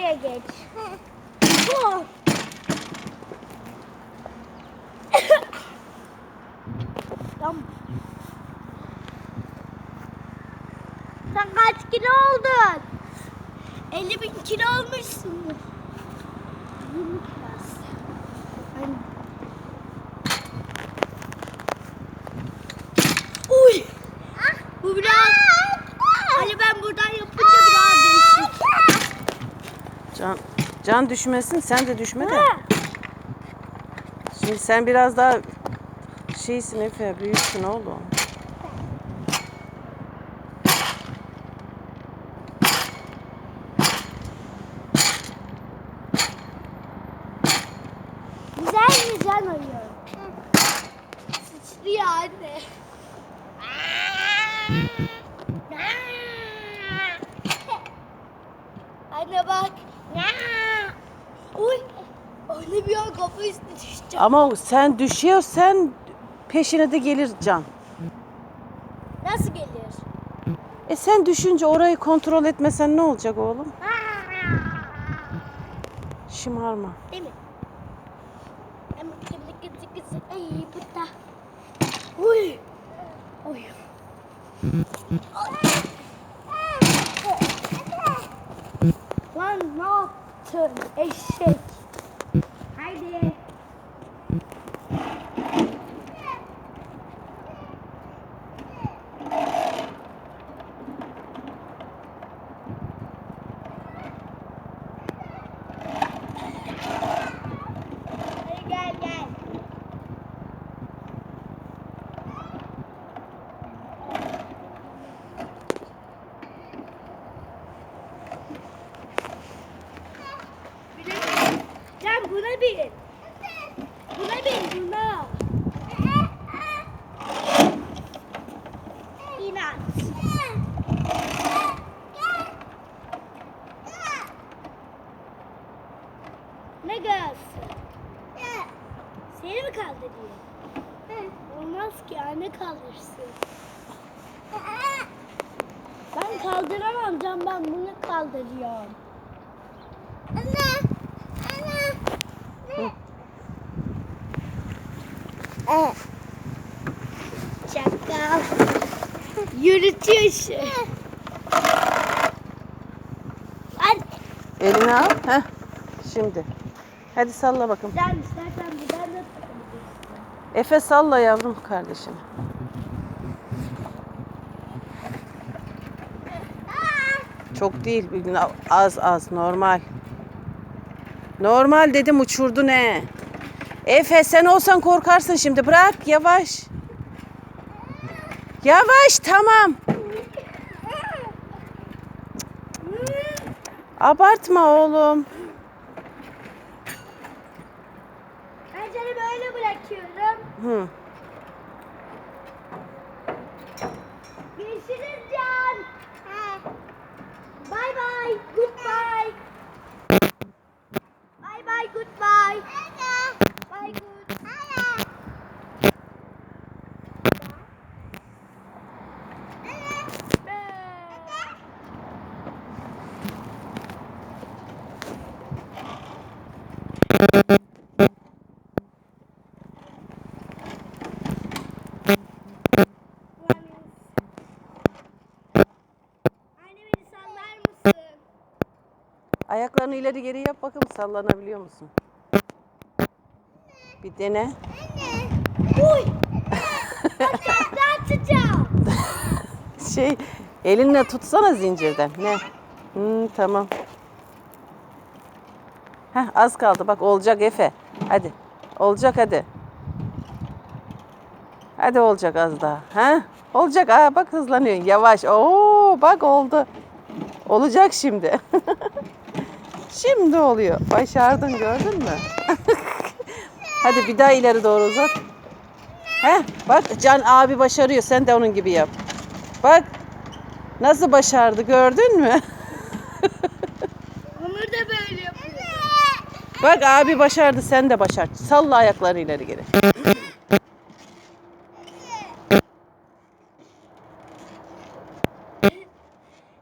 buraya geç. Tamam. Sen kaç kilo oldun? 50 bin kilo olmuşsun. 20 kilosu. Ben... Uy! Bu biraz... Hani ben buradan yapınca biraz değişik. Can, can düşmesin sen de düşme de. Şimdi sen biraz daha şeysin Efe büyüksün oğlum. Güzel mi can oynuyor? Sıçrıyor anne. Anne bak. Uy. Anne üstüne düşecek. Ama sen düşüyor sen peşine de gelir can. Nasıl gelir? E sen düşünce orayı kontrol etmesen ne olacak oğlum? Şımarma. Değil mi? Ay bu da. Uy. Uy. Lan ne yaptın eşek? Haydi. Hadi gel gel. Can buna bin. Buna bin buna. İnat. Ne gazı? Seni mi kaldırıyor? Olmaz ki anne kaldırsın. Ben kaldıramam can ben bunu kaldırıyorum. Anne. Anne. Çakal. Yürütüyor işi. Elini al. Heh. Şimdi. Hadi salla bakın. Sen istersen buradan da. Efe salla yavrum kardeşim. Çok değil. bir gün Az az normal. Normal dedim uçurdu ne? Efe sen olsan korkarsın şimdi. Bırak yavaş. Yavaş tamam. Abartma oğlum. Ben seni böyle bırakıyorum. Hı. Görüşürüz Can. Bye bye. Goodbye. Bye bye. Goodbye. Ayaklarını ileri geri yap bakalım sallanabiliyor musun? Bir dene. Uy! Bak ben açacağım. Şey elinle tutsana zincirden. Ne? Hmm, tamam. Heh, az kaldı. Bak olacak Efe. Hadi. Olacak hadi. Hadi olacak az daha. Ha? Olacak. Aa bak hızlanıyor. Yavaş. Oo bak oldu. Olacak şimdi. şimdi oluyor. Başardın gördün mü? hadi bir daha ileri doğru uzat. Heh, bak Can abi başarıyor. Sen de onun gibi yap. Bak nasıl başardı gördün mü? Onur da böyle yapıyor. Bak abi başardı sen de başar. Salla ayakları ileri geri.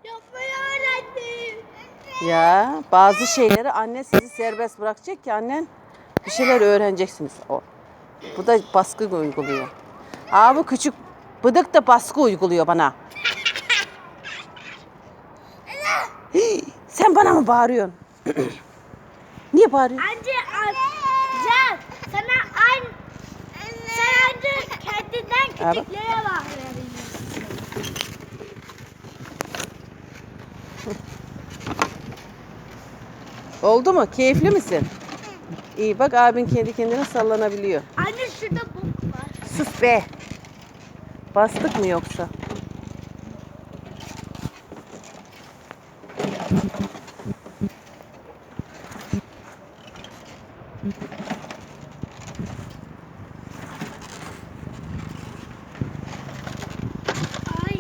Yapmayı öğrendim. Ya bazı şeyleri anne sizi serbest bırakacak ki annen bir şeyler öğreneceksiniz. O. Bu da baskı uyguluyor. Aa bu küçük bıdık da baskı uyguluyor bana. Hii, Sen bana mı bağırıyorsun? Niye bağırıyorsun? Anca Can sana aynı sen önce kendinden Evet. küçüklere bağırıyorsun. Oldu mu? Keyifli misin? İyi bak abin kendi kendine sallanabiliyor. Anne şurada bok var. Sus be. Bastık mı yoksa? Ay.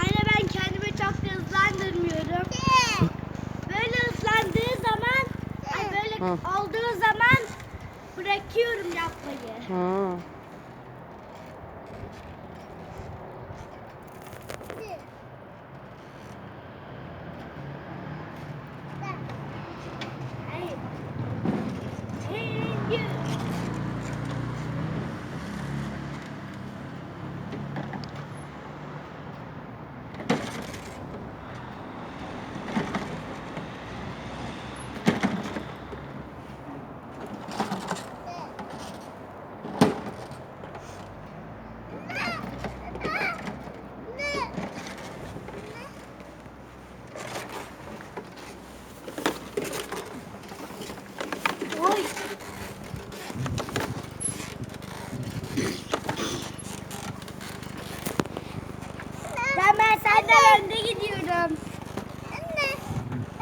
Anne ben kendimi çok da hızlandırmıyorum. Böyle ıslandığı zaman, ay böyle Hı. olduğu zaman bırakıyorum yapmayı. Hı.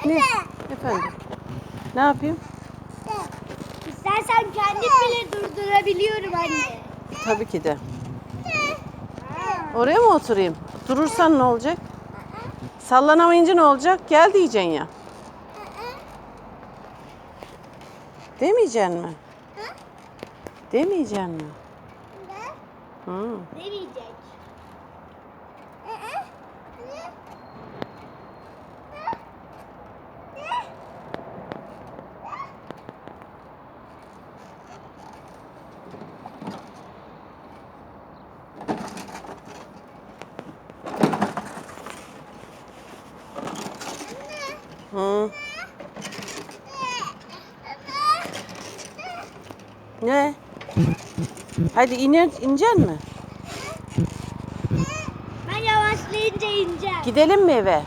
Ne? Efendim? Ne yapayım? İstersen kendim bile durdurabiliyorum anne. Tabii ki de. Oraya mı oturayım? Durursan ne olacak? Sallanamayınca ne olacak? Gel diyeceksin ya. Demeyeceksin mi? Demeyeceksin mi? Hı. Hı. Ne? Hadi iner, ineceksin mi? Ben yavaşlayınca ineceğim. Gidelim mi eve?